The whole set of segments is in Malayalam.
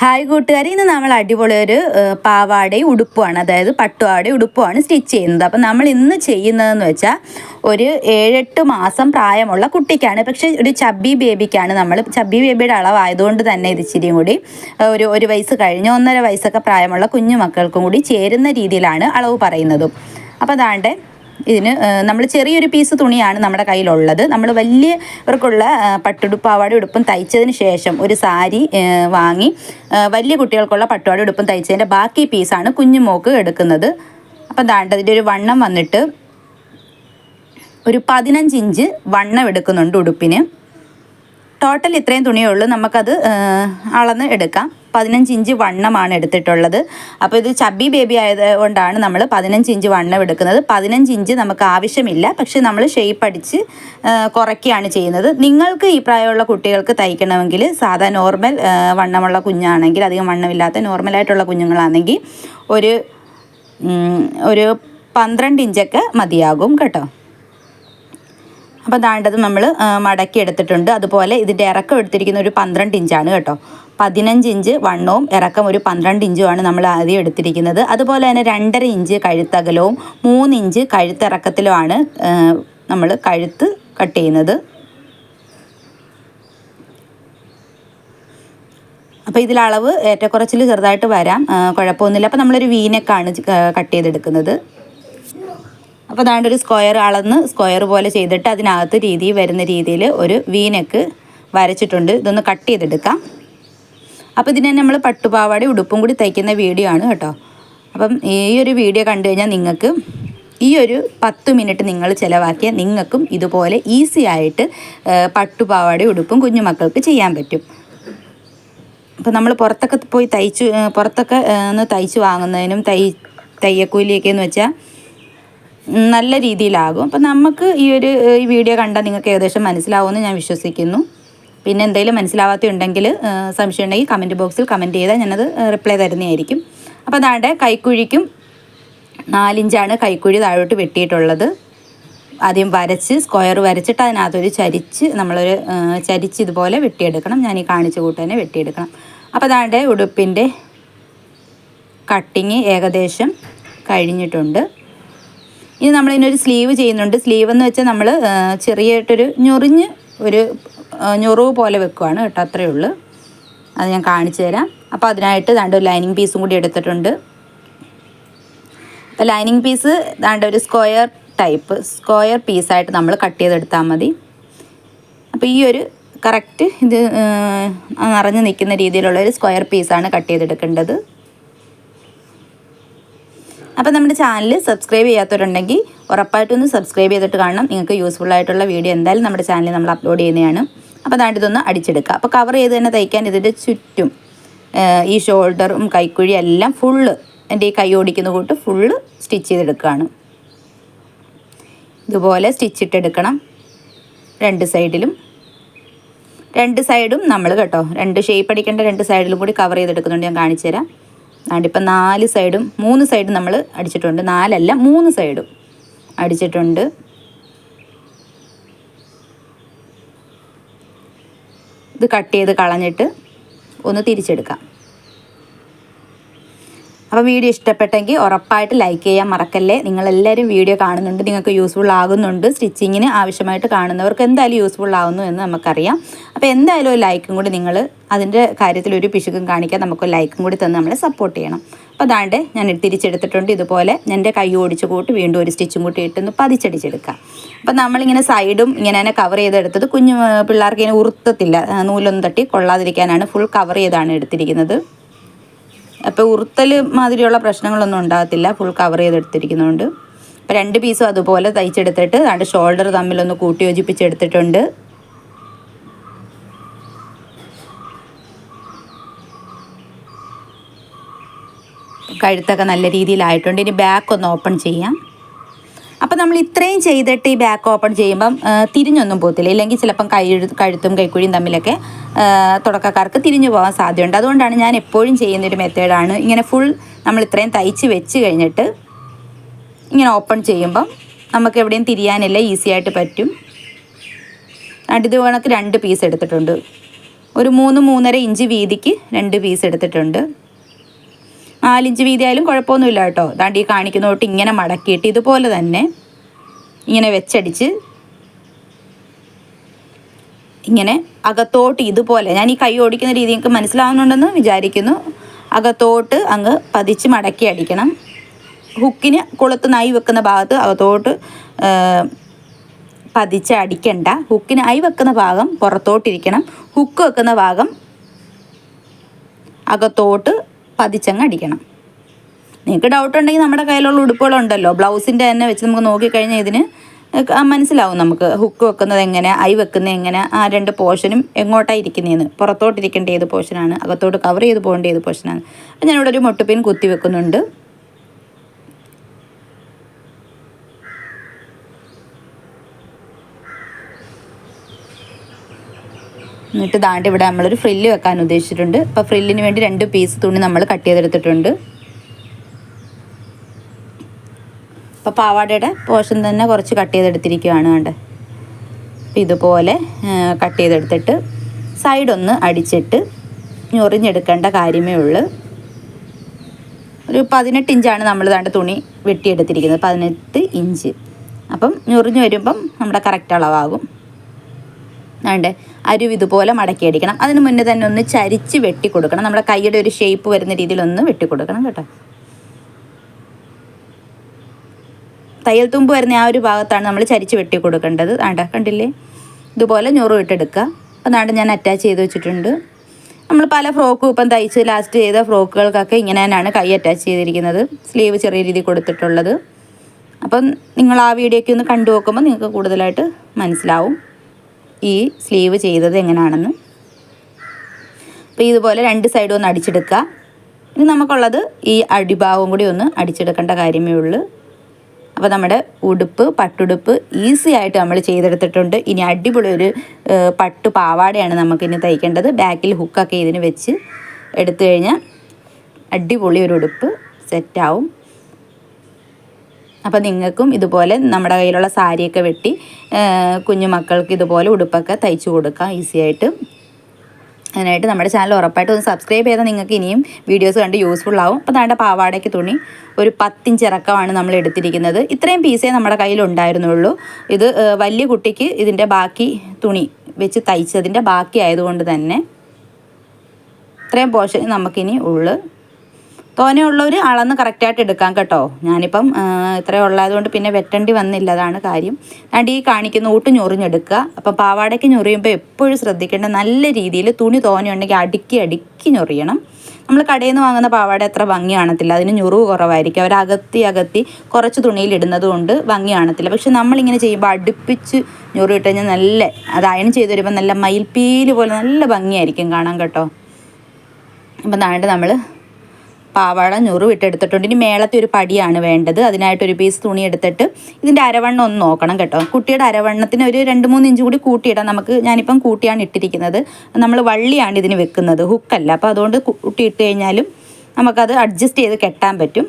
ഹായ് കൂട്ടുകാരി ഇന്ന് നമ്മൾ അടിപൊളി ഒരു പാവാടയും ഉടുപ്പുമാണ് അതായത് പട്ടുപാടയും ഉടുപ്പുമാണ് സ്റ്റിച്ച് ചെയ്യുന്നത്. അപ്പം നമ്മൾ ഇന്ന് ചെയ്യുന്നതെന്ന് വെച്ചാൽ ഒരു ഏഴെട്ട് മാസം പ്രായമുള്ള കുട്ടിക്കാണ്. പക്ഷേ ഒരു ചബ്ബി ബേബിക്കാണ് നമ്മൾ. ചബ്ബി ബേബിയുടെ അളവായതുകൊണ്ട് തന്നെ ഇത് ഇച്ചിരിയും കൂടി ഒരു ഒരു വയസ്സ് കഴിഞ്ഞ് ഒന്നര വയസ്സൊക്കെ പ്രായമുള്ള കുഞ്ഞു മക്കൾക്കും കൂടി ചേരുന്ന രീതിയിലാണ് അളവ് പറയുന്നതും. അപ്പോൾ അതാണ്ട് ഇതിന് നമ്മൾ ചെറിയൊരു പീസ് തുണിയാണ് നമ്മുടെ കയ്യിലുള്ളത്. നമ്മൾ വലിയവർക്കുള്ള പട്ടുടുപ്പ് പട്ടുടുപ്പാവാടി ഉടുപ്പും തയ്ച്ചതിന് ശേഷം ഒരു സാരി വാങ്ങി വലിയ കുട്ടികൾക്കുള്ള പട്ടുപാട് ഉടുപ്പും തയ്ച്ചതിന്റെ ബാക്കി പീസാണ് കുഞ്ഞുമോക്ക് എടുക്കുന്നത്. അപ്പം ദാണ്ട് ഇതിന്റെ ഒരു വണ്ണം വന്നിട്ട് ഒരു പതിനഞ്ച് ഇഞ്ച് വണ്ണം എടുക്കുന്നുണ്ട് ഉടുപ്പിന്. ടോട്ടൽ ഇത്രയും തുണിയേ ഉള്ളൂ. നമുക്കത് അളന്ന് എടുക്കാം. പതിനഞ്ച് ഇഞ്ച് വണ്ണമാണ് എടുത്തിട്ടുള്ളത്. അപ്പോൾ ഇത് ചബി ബേബി ആയത് കൊണ്ടാണ് നമ്മൾ പതിനഞ്ച് ഇഞ്ച് വണ്ണം എടുക്കുന്നത്. പതിനഞ്ച് ഇഞ്ച് നമുക്ക് ആവശ്യമില്ല. പക്ഷേ നമ്മൾ ഷേപ്പ് അടിച്ച് കുറയ്ക്കുകയാണ് ചെയ്യുന്നത്. നിങ്ങൾക്ക് ഈ പ്രായമുള്ള കുട്ടികൾക്ക് തയ്ക്കണമെങ്കിൽ സാധാ നോർമൽ വണ്ണമുള്ള കുഞ്ഞാണെങ്കിൽ അധികം വണ്ണമില്ലാത്ത നോർമലായിട്ടുള്ള കുഞ്ഞുങ്ങളാണെങ്കിൽ ഒരു ഒരു പന്ത്രണ്ട് ഇഞ്ചൊക്കെ മതിയാകും കേട്ടോ. അപ്പോൾ ദാണ്ടത് നമ്മൾ മടക്കി എടുത്തിട്ടുണ്ട്. അതുപോലെ ഇതിന്റെ ഇറക്കം എടുത്തിരിക്കുന്ന ഒരു പന്ത്രണ്ട് ഇഞ്ചാണ് കേട്ടോ. പതിനഞ്ച് ഇഞ്ച് വണ്ണവും ഇറക്കം ഒരു പന്ത്രണ്ട് ഇഞ്ചുമാണ് നമ്മൾ ആദ്യം എടുത്തിരിക്കുന്നത്. അതുപോലെ തന്നെ രണ്ടര ഇഞ്ച് കഴുത്തകലവും മൂന്ന് ഇഞ്ച് കഴുത്തിറക്കത്തിലുമാണ് നമ്മൾ കഴുത്ത് കട്ട് ചെയ്യുന്നത്. അപ്പോൾ ഇതിൽ അളവ് ഏറ്റക്കുറച്ചിൽ ചെറുതായിട്ട് വരാം. കുഴപ്പമൊന്നുമില്ല. അപ്പോൾ നമ്മളൊരു വീനക്കാണ് കട്ട് ചെയ്തെടുക്കുന്നത്. അപ്പോൾ അതാണ്ട് ഒരു സ്ക്വയർ അളന്ന് സ്ക്വയർ പോലെ ചെയ്തിട്ട് അതിനകത്ത് രീതി വരുന്ന രീതിയിൽ ഒരു വീനക്ക് വരച്ചിട്ടുണ്ട്. ഇതൊന്ന് കട്ട് ചെയ്തെടുക്കാം. അപ്പോൾ ഇതിനെ നമ്മൾ പട്ടുപാവാടി ഉടുപ്പും കൂടി തയ്ക്കുന്ന വീഡിയോ ആണ് കേട്ടോ. അപ്പം ഈ ഒരു വീഡിയോ കണ്ടു കഴിഞ്ഞാൽ നിങ്ങൾക്ക് ഈ ഒരു പത്ത് മിനിറ്റ് നിങ്ങൾ ചിലവാക്കിയ നിങ്ങൾക്കും ഇതുപോലെ ഈസി ആയിട്ട് പട്ടുപാവാടി ഉടുപ്പും കുഞ്ഞുമക്കൾക്ക് ചെയ്യാൻ പറ്റും. അപ്പോൾ നമ്മൾ പുറത്തൊക്കെ പോയി തയ്ച്ചു പുറത്തൊക്കെ ഒന്ന് തയ്ച്ച് വാങ്ങുന്നതിനും തൈ തയ്യക്കൂലിയൊക്കെ എന്ന് വെച്ചാൽ നല്ല രീതിയിലാകും. അപ്പം നമുക്ക് ഈ ഒരു ഈ വീഡിയോ കണ്ടാൽ നിങ്ങൾക്ക് ഏകദേശം മനസ്സിലാവുമെന്ന് ഞാൻ വിശ്വസിക്കുന്നു. പിന്നെ എന്തെങ്കിലും മനസ്സിലാവാത്തുണ്ടെങ്കിൽ സംശയം ഉണ്ടെങ്കിൽ കമന്റ് ബോക്സിൽ കമന്റ് ചെയ്താൽ ഞാനത് റിപ്ലൈ തരുന്നതായിരിക്കും. അപ്പോൾ അതാണ്ട് കൈക്കുഴിക്കും നാലിഞ്ചാണ് കൈക്കുഴി താഴോട്ട് വെട്ടിയിട്ടുള്ളത്. ആദ്യം വരച്ച് സ്ക്വയർ വരച്ചിട്ട് അതിനകത്തൊരു ചരിച്ച് നമ്മളൊരു ചരിച്ച് ഇതുപോലെ വെട്ടിയെടുക്കണം. ഞാൻ ഈ കാണിച്ച കൂട്ട് തന്നെ വെട്ടിയെടുക്കണം. അപ്പോൾ അതാണ്ട് ഉടുപ്പിന്റെ കട്ടിങ് ഏകദേശം കഴിഞ്ഞിട്ടുണ്ട്. ഇനി നമ്മൾ ഇതിനൊരു സ്ലീവ് ചെയ്യുന്നുണ്ട്. സ്ലീവ് എന്ന് വെച്ചാൽ നമ്മൾ ചെറിയായിട്ടൊരു ഞൊറിഞ്ഞ് ഒരു ആ, പോലെ വെക്കുവാണ് കേട്ടോ അത്രയേ ഉള്ളൂ. അത് ഞാൻ കാണിച്ചു തരാം. അപ്പോൾ അതിനായിട്ട് ദാണ്ട് ഒരു ലൈനിങ് പീസും കൂടി എടുത്തിട്ടുണ്ട്. അപ്പോൾ ലൈനിങ് പീസ് ദാണ്ട് ഒരു സ്ക്വയർ ടൈപ്പ് സ്ക്വയർ പീസായിട്ട് നമ്മൾ കട്ട് ചെയ്തെടുത്താൽ മതി. അപ്പോൾ ഈ ഒരു കറക്റ്റ് ഇത് നിറഞ്ഞു നിൽക്കുന്ന രീതിയിലുള്ള ഒരു സ്ക്വയർ പീസാണ് കട്ട് ചെയ്തെടുക്കേണ്ടത്. അപ്പോൾ നമ്മുടെ ചാനൽ സബ്സ്ക്രൈബ് ചെയ്യാത്തവരുണ്ടെങ്കിൽ ഉറപ്പായിട്ടൊന്ന് സബ്സ്ക്രൈബ് ചെയ്തിട്ട് കാണണം. നിങ്ങൾക്ക് യൂസ്ഫുൾ ആയിട്ടുള്ള വീഡിയോ എന്തായാലും നമ്മുടെ ചാനലിൽ നമ്മൾ അപ്ലോഡ് ചെയ്യുന്നതാണ്. അപ്പോൾ അതായിട്ട് ഇതൊന്ന് അടിച്ചെടുക്കുക അപ്പോൾ കവർ ചെയ്ത് തന്നെ തയ്ക്കാൻ ഇതിന്റെ ചുറ്റും ഈ ഷോൾഡറും കൈക്കുഴി എല്ലാം ഫുള്ള് എന്റെ ഈ കൈ ഓടിക്കുന്ന കൂട്ട് ഫുള്ള് സ്റ്റിച്ച് ചെയ്തെടുക്കുകയാണ്. ഇതുപോലെ സ്റ്റിച്ച് ഇട്ടെടുക്കണം രണ്ട് സൈഡിലും രണ്ട് സൈഡും നമ്മൾ കേട്ടോ രണ്ട് ഷേപ്പ് അടിക്കേണ്ട രണ്ട് സൈഡിലും കൂടി കവർ ചെയ്തെടുക്കുന്നുണ്ട്. ഞാൻ കാണിച്ചു തരാം ഇപ്പം നാല് സൈഡും മൂന്ന് സൈഡും നമ്മൾ അടിച്ചിട്ടുണ്ട്. നാലല്ല മൂന്ന് സൈഡും അടിച്ചിട്ടുണ്ട്. ഇത് കട്ട് ചെയ്ത് കളഞ്ഞിട്ട് ഒന്ന് തിരിച്ചെടുക്കാം. അപ്പോൾ വീഡിയോ ഇഷ്ടപ്പെട്ടെങ്കിൽ ഉറപ്പായിട്ട് ലൈക്ക് ചെയ്യാൻ മറക്കല്ലേ? നിങ്ങളെല്ലാവരും വീഡിയോ കാണുന്നുണ്ട് നിങ്ങൾക്ക് യൂസ്ഫുൾ ആകുന്നുണ്ട്. സ്റ്റിച്ചിങ്ങിന് ആവശ്യമായിട്ട് കാണുന്നവർക്ക് എന്തായാലും യൂസ്ഫുൾ ആകുന്നു എന്ന് നമുക്കറിയാം. അപ്പോൾ എന്തായാലും ഒരു ലൈക്കും കൂടി നിങ്ങൾ അതിന്റെ കാര്യത്തിൽ ഒരു പിശുക്കും കാണിക്കാൻ നമുക്ക് ലൈക്കും കൂടി തന്ന് നമ്മളെ സപ്പോർട്ട് ചെയ്യണം. അപ്പോൾ അതാണ്ട് ഞാൻ തിരിച്ചെടുത്തിട്ടുണ്ട് ഇതുപോലെ. എന്റെ കൈ ഓടിച്ചു കൂട്ടി വീണ്ടും ഒരു സ്റ്റിച്ചും കൂട്ടി ഇട്ടൊന്ന് പതിച്ചടിച്ചെടുക്കാം. അപ്പോൾ നമ്മളിങ്ങനെ സൈഡും ഇങ്ങനെ തന്നെ കവർ ചെയ്തെടുത്തത് കുഞ്ഞു പിള്ളേർക്ക് ഇങ്ങനെ ഉറുത്തത്തില്ല നൂലൊന്നും തട്ടി കൊള്ളാതിരിക്കാനാണ് ഫുൾ കവർ ചെയ്താണ് എടുത്തിരിക്കുന്നത്. അപ്പോൾ ഉറുത്തൽ മാതിരിയുള്ള പ്രശ്നങ്ങളൊന്നും ഉണ്ടാകത്തില്ല. ഫുൾ കവർ ചെയ്തെടുത്തിരിക്കുന്നതുകൊണ്ട് അപ്പോൾ രണ്ട് പീസും അതുപോലെ തയ്ച്ചെടുത്തിട്ട് രണ്ട് ഷോൾഡർ തമ്മിലൊന്ന് കൂട്ടി യോജിപ്പിച്ചെടുത്തിട്ടുണ്ട് കഴുത്തൊക്കെ നല്ല രീതിയിലായിട്ടുണ്ട്. ഇനി ബാക്ക് ഒന്ന് ഓപ്പൺ ചെയ്യാം. അപ്പോൾ നമ്മൾ ഇത്രയും ചെയ്തിട്ട് ഈ ബാക്ക് ഓപ്പൺ ചെയ്യുമ്പം തിരിഞ്ഞൊന്നും പോകത്തില്ല. ഇല്ലെങ്കിൽ ചിലപ്പം കൈ കഴുത്തും കൈക്കുഴിയും തമ്മിലൊക്കെ തുടക്കക്കാർക്ക് തിരിഞ്ഞു പോകാൻ സാധ്യതയുണ്ട്. അതുകൊണ്ടാണ് ഞാൻ എപ്പോഴും ചെയ്യുന്നൊരു മെത്തേഡാണ് ഇങ്ങനെ ഫുൾ നമ്മൾ ഇത്രയും തയ്ച്ച് വെച്ച് കഴിഞ്ഞിട്ട് ഇങ്ങനെ ഓപ്പൺ ചെയ്യുമ്പം നമുക്ക് എവിടെയും തിരിയാനില്ല. ഈസി ആയിട്ട് പറ്റും. അടുത്ത കണക്ക് രണ്ട് പീസ് എടുത്തിട്ടുണ്ട്. ഒരു മൂന്ന് മൂന്നര ഇഞ്ച് വീതിക്ക് രണ്ട് പീസ് എടുത്തിട്ടുണ്ട്. നാലിഞ്ച് വീതി ആയാലും കുഴപ്പമൊന്നുമില്ല കേട്ടോ. ദാണ്ട് ഈ കാണിക്കുന്ന തൊട്ട് ഇങ്ങനെ മടക്കിയിട്ട് ഇതുപോലെ തന്നെ ഇങ്ങനെ വെച്ചടിച്ച് ഇങ്ങനെ അകത്തോട്ട് ഇതുപോലെ. ഞാൻ ഈ കൈ ഓടിക്കുന്ന രീതി നിങ്ങൾക്ക് മനസ്സിലാവുന്നുണ്ടെന്ന് വിചാരിക്കുന്നു. അകത്തോട്ട് അങ്ങ് പതിച്ച് മടക്കി അടിക്കണം. ഹുക്കിന് കൊളുത്ത് നായി വെക്കുന്ന ഭാഗത്ത് അകത്തോട്ട് പതിച്ച് അടിക്കണ്ട. ഹുക്കിന് ഐ വെക്കുന്ന ഭാഗം പുറത്തോട്ടിരിക്കണം. ഹുക്ക് വെക്കുന്ന ഭാഗം അകത്തോട്ട് പതിച്ചങ്ങ് അടിക്കണം. നിങ്ങൾക്ക് ഡൗട്ട് ഉണ്ടെങ്കിൽ നമ്മുടെ കയ്യിലുള്ള ഉടുപ്പുകളുണ്ടല്ലോ. ബ്ലൗസിന്റെ തന്നെ വെച്ച് നമുക്ക് നോക്കിക്കഴിഞ്ഞാൽ ഇതിന് മനസ്സിലാവും നമുക്ക് ഹുക്ക് വെക്കുന്നത് എങ്ങനെ ഐ വെക്കുന്നത് എങ്ങനെ ആ രണ്ട് പോർഷനും എങ്ങോട്ടാണ് ഇരിക്കുന്നതെന്ന് പുറത്തോട്ടിരിക്കേണ്ട ഏത് പോർഷനാണ് അകത്തോട്ട് കവർ ചെയ്ത് പോകേണ്ട ഏത് പോർഷനാണ് അപ്പം ഞാനിവിടെ ഒരു മുട്ടുപ്പിൻ കുത്തി വെക്കുന്നുണ്ട്. എന്നിട്ട് ദാണ്ട് ഇവിടെ നമ്മളൊരു ഫ്രില്ല് വെക്കാൻ ഉദ്ദേശിച്ചിട്ടുണ്ട്. അപ്പോൾ ഫ്രില്ലിന് വേണ്ടി രണ്ട് പീസ് തുണി നമ്മൾ കട്ട് ചെയ്തെടുത്തിട്ടുണ്ട്. അപ്പോൾ പാവാടയുടെ പോർഷൻ തന്നെ കുറച്ച് കട്ട് ചെയ്തെടുത്തിരിക്കുകയാണ് കണ്ടേ? അപ്പോൾ ഇതുപോലെ കട്ട് ചെയ്തെടുത്തിട്ട് സൈഡൊന്ന് അടിച്ചിട്ട് ഞൊറിഞ്ഞെടുക്കേണ്ട കാര്യമേ ഉള്ളൂ. ഒരു പതിനെട്ട് ഇഞ്ചാണ് നമ്മൾ ദാണ്ട് തുണി വെട്ടിയെടുത്തിരിക്കുന്നത് പതിനെട്ട് ഇഞ്ച്. അപ്പം ഞൊറിഞ്ഞ് വരുമ്പം നമ്മുടെ കറക്റ്റ് അളവാകും. വേണ്ടേ അരുവ് ഇതുപോലെ മടക്കി അടിക്കണം. അതിന് മുന്നേ തന്നെ ഒന്ന് ചരിച്ച് വെട്ടി കൊടുക്കണം നമ്മുടെ കൈയുടെ ഒരു ഷേപ്പ് വരുന്ന രീതിയിൽ ഒന്ന് വെട്ടി കൊടുക്കണം കേട്ടോ. തയ്യൽ തുമ്പ് വരുന്ന ആ ഒരു ഭാഗത്താണ് നമ്മൾ ചരിച്ച് വെട്ടി കൊടുക്കേണ്ടത്. ആണ്ട കണ്ടില്ലേ? ഇതുപോലെ ഞൊറു ഇട്ടെടുക്കുക. അതാണ്ട് ഞാൻ അറ്റാച്ച് ചെയ്ത് വെച്ചിട്ടുണ്ട്. നമ്മൾ പല ഫ്രോക്കും ഇപ്പം തയ്ച്ച് ലാസ്റ്റ് ചെയ്ത ഫ്രോക്കുകൾക്കൊക്കെ ഇങ്ങനെ തന്നെയാണ് കൈ അറ്റാച്ച് ചെയ്തിരിക്കുന്നത്. സ്ലീവ് ചെറിയ രീതിയിൽ കൊടുത്തിട്ടുള്ളത്. അപ്പം നിങ്ങൾ ആ വീഡിയോയ്ക്ക് ഒന്ന് കണ്ടു നോക്കുമ്പോൾ നിങ്ങൾക്ക് കൂടുതലായിട്ട് മനസ്സിലാവും. ഈ സ്ലീവ് ചെയ്തത് എങ്ങനെയാണെന്ന് അപ്പോൾ ഇതുപോലെ രണ്ട് സൈഡും ഒന്ന് അടിച്ചെടുക്കുക. ഇനി നമുക്കുള്ളത് ഈ അടിഭാഗം കൂടി ഒന്ന് അടിച്ചെടുക്കേണ്ട കാര്യമേ ഉള്ളൂ. അപ്പോൾ നമ്മുടെ ഉടുപ്പ് പട്ടുടുപ്പ് ഈസി ആയിട്ട് നമ്മൾ ചെയ്തെടുത്തിട്ടുണ്ട്. ഇനി അടിപൊളി ഒരു പട്ടു പാവാടയാണ് നമുക്കിനി തയ്ക്കേണ്ടത്. ബാക്കിൽ ഹുക്കൊക്കെ ഇതിന് വെച്ച് എടുത്തു കഴിഞ്ഞാൽ അടിപൊളി ഒരു ഉടുപ്പ് സെറ്റാവും അപ്പോൾ നിങ്ങൾക്കും ഇതുപോലെ നമ്മുടെ കയ്യിലുള്ള സാരിയൊക്കെ വെട്ടി കുഞ്ഞു മക്കൾക്ക് ഇതുപോലെ ഉടുപ്പൊക്കെ തയ്ച്ചു കൊടുക്കാം. ഈസി ആയിട്ട്. അതിനായിട്ട് നമ്മുടെ ചാനൽ ഉറപ്പായിട്ട് ഒന്ന് സബ്സ്ക്രൈബ് ചെയ്താൽ നിങ്ങൾക്ക് ഇനിയും വീഡിയോസ് കണ്ട് യൂസ്ഫുൾ ആവും. അപ്പോൾ നമ്മുടെ പാവാടയ്ക്ക് തുണി ഒരു പത്തിഞ്ച് ഇറക്കമാണ് നമ്മൾ എടുത്തിരിക്കുന്നത്. ഇത്രയും പീസേ നമ്മുടെ കയ്യിൽ ഉണ്ടായിരുന്നുള്ളൂ. ഇത് വലിയ കുട്ടിക്ക് ഇതിന്റെ ബാക്കി തുണി വെച്ച് തയ്ച്ചതിന്റെ ബാക്കി ആയതുകൊണ്ട് തന്നെ ഇത്രയും പോഷൻ നമുക്കിനി ഉള്ളു തോനെയുള്ളവർ അളന്ന് കറക്റ്റായിട്ട് എടുക്കാം കേട്ടോ. ഞാനിപ്പം ഇത്രയും ഉള്ളതുകൊണ്ട് പിന്നെ വെട്ടേണ്ടി വന്നില്ല അതാണ് കാര്യം. ഈ കാണിക്കുന്ന ഊട്ട് ഞൊറിഞ്ഞെടുക്കുക. അപ്പം പാവാടയ്ക്ക് ഞൊറിയുമ്പോൾ എപ്പോഴും ശ്രദ്ധിക്കേണ്ട നല്ല രീതിയിൽ തുണി തോനെയുണ്ടെങ്കിൽ അടുക്കി അടുക്കി ഞൊറിയണം. നമ്മൾ കടയിൽ നിന്ന് വാങ്ങുന്ന പാവാട അത്ര ഭംഗി കാണത്തില്ല. അതിന് ഞുറിവ് കുറവായിരിക്കും. അവർ അകത്തി അകത്തി കുറച്ച് തുണിയിൽ ഇടുന്നത് കൊണ്ട് ഭംഗി കാണത്തില്ല. പക്ഷെ നമ്മളിങ്ങനെ ചെയ്യുമ്പോൾ അടുപ്പിച്ച് ഞൊറിയിട്ട് കഴിഞ്ഞാൽ നല്ല അത് അയൺ ചെയ്ത് വരുമ്പോൾ നല്ല മയിൽപ്പീൽ പോലെ നല്ല ഭംഗിയായിരിക്കും കാണാൻ കേട്ടോ. അപ്പം താണ്ട് നമ്മൾ പാവാട ഞുറു വിട്ടെടുത്തിട്ടുണ്ട്. ഇനി മേളത്തെ ഒരു പടിയാണ് വേണ്ടത്. അതിനായിട്ട് ഒരു പീസ് തുണി എടുത്തിട്ട് ഇതിന്റെ അരവണ്ണം ഒന്ന് നോക്കണം കേട്ടോ. കുട്ടിയുടെ അരവണ്ണത്തിന് ഒരു രണ്ട് മൂന്ന് ഇഞ്ച് കൂടി കൂട്ടിയിടാം. നമുക്ക് ഞാനിപ്പം കൂട്ടിയാണ് ഇട്ടിരിക്കുന്നത്. നമ്മൾ വള്ളിയാണ് ഇതിന് വെക്കുന്നത്. ഹുക്കല്ല അപ്പോൾ അതുകൊണ്ട് കൂട്ടി ഇട്ട് കഴിഞ്ഞാലും നമുക്കത് അഡ്ജസ്റ്റ് ചെയ്ത് കെട്ടാൻ പറ്റും.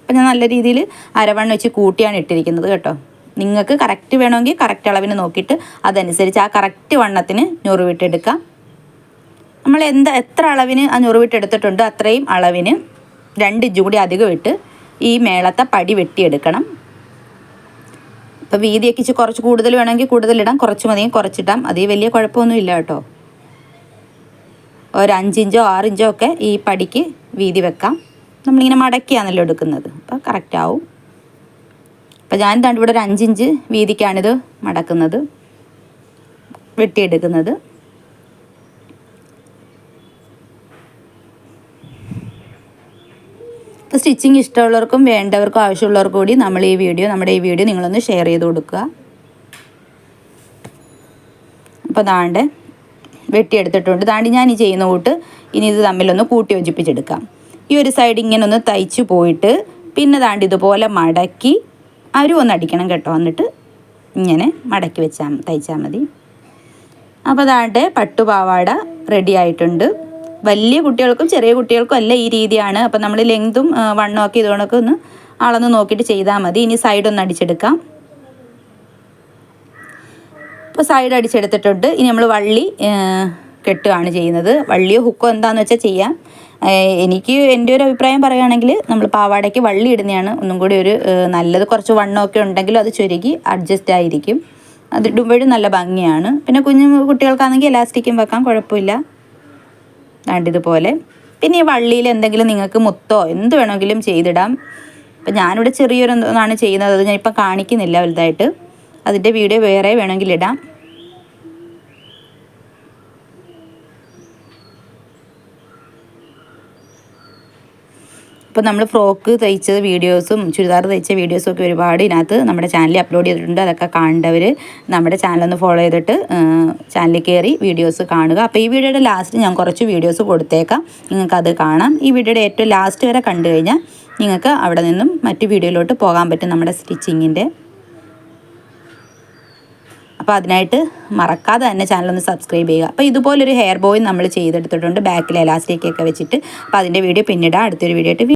അപ്പം ഞാൻ നല്ല രീതിയിൽ അരവണ്ണം വെച്ച് കൂട്ടിയാണ് ഇട്ടിരിക്കുന്നത് കേട്ടോ. നിങ്ങൾക്ക് കറക്റ്റ് വേണമെങ്കിൽ കറക്റ്റ് അളവിന് നോക്കിയിട്ട് അതനുസരിച്ച് ആ കറക്റ്റ് വണ്ണത്തിന് ഞൊറുവിട്ടെടുക്കാം നമ്മൾ എന്താ എത്ര അളവിന് ആ ഞൊറുവിട്ടെടുത്തിട്ടുണ്ട് അത്രയും അളവിന് രണ്ട് ഇഞ്ചും കൂടി അധികം ഇട്ട് ഈ മേളത്തെ പടി വെട്ടിയെടുക്കണം. ഇപ്പോൾ വീതിയൊക്കെ ഇച്ചിരി കുറച്ച് കൂടുതൽ വേണമെങ്കിൽ കൂടുതലിടാം കുറച്ച് മതിയും കുറച്ചിടാം. അതിൽ വലിയ കുഴപ്പമൊന്നും ഇല്ല കേട്ടോ. ഒരു അഞ്ചിഞ്ചോ ആറിഞ്ചോ ഒക്കെ ഈ പടിക്ക് വീതി വെക്കാം. നമ്മളിങ്ങനെ മടക്കിയാണല്ലോ എടുക്കുന്നത്. അപ്പോൾ കറക്റ്റ് ആവും. അപ്പോൾ ഞാൻ ഇവിടെ ഒരു അഞ്ചിഞ്ച് വീതിക്കാണിത് മടക്കുന്നത് വെട്ടിയെടുക്കുന്നത്. സ്റ്റിച്ചിങ് ഇഷ്ടമുള്ളവർക്കും വേണ്ടവർക്കും ആവശ്യമുള്ളവർക്കും കൂടി നമ്മൾ ഈ വീഡിയോ നമ്മുടെ ഈ വീഡിയോ നിങ്ങളൊന്ന് ഷെയർ ചെയ്ത് കൊടുക്കുക. അപ്പോൾ ദാണ്ട് വെട്ടിയെടുത്തിട്ടുണ്ട്. താണ്ടി ഞാൻ ഈ ചെയ്യുന്ന കൂട്ട് ഇനി ഇത് തമ്മിലൊന്ന് കൂട്ടി യോജിപ്പിച്ചെടുക്കാം. ഈ ഒരു സൈഡ് ഇങ്ങനെ ഒന്ന് തയ്ച്ച് പോയിട്ട് പിന്നെ ദാണ്ട് ഇതുപോലെ മടക്കി അരു ഒന്ന് അടിക്കണം കേട്ടോ. എന്നിട്ട് ഇങ്ങനെ മടക്കി വെച്ചാൽ തയ്ച്ചാൽ മതി. അപ്പോൾ ദാണ്ട് പട്ടുപാവാട റെഡി ആയിട്ടുണ്ട്. വലിയ കുട്ടികൾക്കും ചെറിയ കുട്ടികൾക്കും അല്ല ഈ രീതിയാണ്. അപ്പം നമ്മൾ ലെങ്തും വണ്ണും ഒക്കെ ഇതുകൊണ്ടൊക്കെ ഒന്ന് അളന്ന് നോക്കിയിട്ട് ചെയ്താൽ മതി. ഇനി സൈഡ് ഒന്ന് അടിച്ചെടുക്കാം. ഇപ്പോൾ സൈഡ് അടിച്ചെടുത്തിട്ടുണ്ട്. ഇനി നമ്മൾ വള്ളി കെട്ടുകയാണ് ചെയ്യുന്നത്. വള്ളിയോ ഹുക്കോ എന്താണെന്ന് വെച്ചാൽ ചെയ്യാം. എനിക്ക് എന്റെ ഒരു അഭിപ്രായം പറയുകയാണെങ്കിൽ നമ്മൾ പാവാടയ്ക്ക് വള്ളി ഇടുന്നതാണ് ഒന്നും കൂടി ഒരു നല്ലത്. കുറച്ച് വണ്ണമൊക്കെ ഉണ്ടെങ്കിലും അത് ചുരുക്കി അഡ്ജസ്റ്റ് ആയിരിക്കും. അത് ഇടുമ്പോഴും നല്ല ഭംഗിയാണ്. പിന്നെ കുഞ്ഞു കുട്ടികൾക്കാണെങ്കിൽ എലാസ്റ്റിക്കും വെക്കാം. കുഴപ്പമില്ല. ഇതുപോലെ പിന്നെ ഈ വള്ളിയിൽ എന്തെങ്കിലും നിങ്ങൾക്ക് മുത്തോ എന്ത് വേണമെങ്കിലും ചെയ്തിടാം. അപ്പം ഞാനിവിടെ ചെറിയൊരു ഒന്നാണ് ചെയ്യുന്നത് അത് ഞാനിപ്പോൾ കാണിക്കുന്നില്ല വലുതായിട്ട്. അതിന്റെ വീഡിയോ വേറെ വേണമെങ്കിൽ ഇടാം. ഇപ്പോൾ നമ്മൾ ഫ്രോക്ക് തയ്ച്ച വീഡിയോസും ചുരിദാർ തയ്ച്ച വീഡിയോസും ഒക്കെ ഒരുപാട് ഇതിനകത്ത് നമ്മുടെ ചാനലിൽ അപ്ലോഡ് ചെയ്തിട്ടുണ്ട്. അതൊക്കെ കാണേണ്ടവർ നമ്മുടെ ചാനലൊന്ന് ഫോളോ ചെയ്തിട്ട് ചാനലിൽ കയറി വീഡിയോസ് കാണുക. അപ്പോൾ ഈ വീഡിയോയുടെ ലാസ്റ്റ് ഞാൻ കുറച്ച് വീഡിയോസ് കൊടുത്തേക്കാം. നിങ്ങൾക്കത് കാണാം. ഈ വീഡിയോയുടെ ഏറ്റവും ലാസ്റ്റ് വരെ കണ്ടു കഴിഞ്ഞാൽ നിങ്ങൾക്ക് അവിടെ നിന്നും മറ്റു വീഡിയോയിലോട്ട് പോകാൻ പറ്റും നമ്മുടെ സ്റ്റിച്ചിങ്ങിന്റെ. അപ്പോൾ അതിനായിട്ട് മറക്കാതെ തന്നെ ചാനലൊന്ന് സബ്സ്ക്രൈബ് ചെയ്യുക. അപ്പോൾ ഇതുപോലൊരു ഹെയർ ബോയ് നമ്മൾ ചെയ്തെടുത്തിട്ടുണ്ട്. ബാക്കിൽ എലാസ്റ്റിക്കൊക്കെ വെച്ചിട്ട്. അപ്പോൾ അതിന്റെ വീഡിയോ പിന്നീട്. അടുത്തൊരു വീഡിയോ ആയിട്ട്